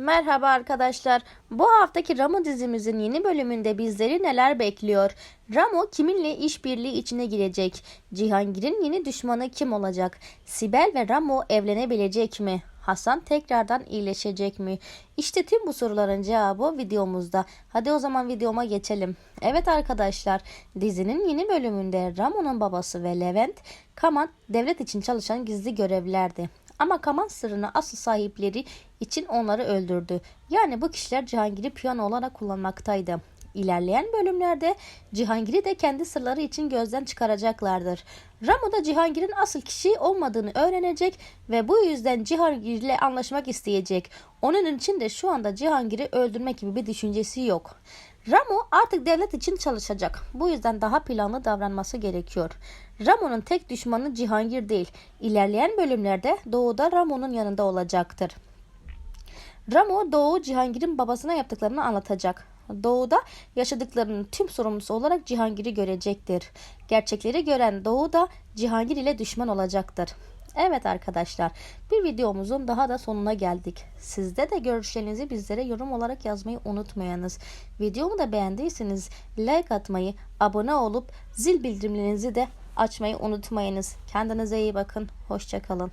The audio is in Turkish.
Merhaba arkadaşlar. Bu haftaki Ramo dizimizin yeni bölümünde bizleri neler bekliyor? Ramo kiminle işbirliği içine girecek? Cihangir'in yeni düşmanı kim olacak? Sibel ve Ramo evlenebilecek mi? Hasan tekrardan iyileşecek mi? İşte tüm bu soruların cevabı videomuzda. Hadi o zaman videoma geçelim. Evet arkadaşlar, dizinin yeni bölümünde Ramo'nun babası ve Levent, Kaman devlet için çalışan gizli görevlilerdi. Ama Kaman sırrını asıl sahipleri için onları öldürdü. Yani bu kişiler Cihangir'i piyano olarak kullanmaktaydı. İlerleyen bölümlerde Cihangir'i de kendi sırları için gözden çıkaracaklardır. Ramo da Cihangir'in asıl kişi olmadığını öğrenecek ve bu yüzden Cihangir ile anlaşmak isteyecek. Onun için de şu anda Cihangir'i öldürmek gibi bir düşüncesi yok. Ramo artık devlet için çalışacak. Bu yüzden daha planlı davranması gerekiyor. Ramo'nun tek düşmanı Cihangir değil. İlerleyen bölümlerde Doğu'da Ramo'nun yanında olacaktır. Ramo Doğu Cihangir'in babasına yaptıklarını anlatacak. Doğu'da yaşadıklarının tüm sorumlusu olarak Cihangir'i görecektir. Gerçekleri gören Doğu da Cihangir ile düşman olacaktır. Evet arkadaşlar bir videomuzun daha da sonuna geldik. Sizde de görüşlerinizi bizlere yorum olarak yazmayı unutmayınız. Videomu da beğendiyseniz like atmayı, abone olup zil bildirimlerinizi de açmayı unutmayınız. Kendinize iyi bakın. Hoşçakalın.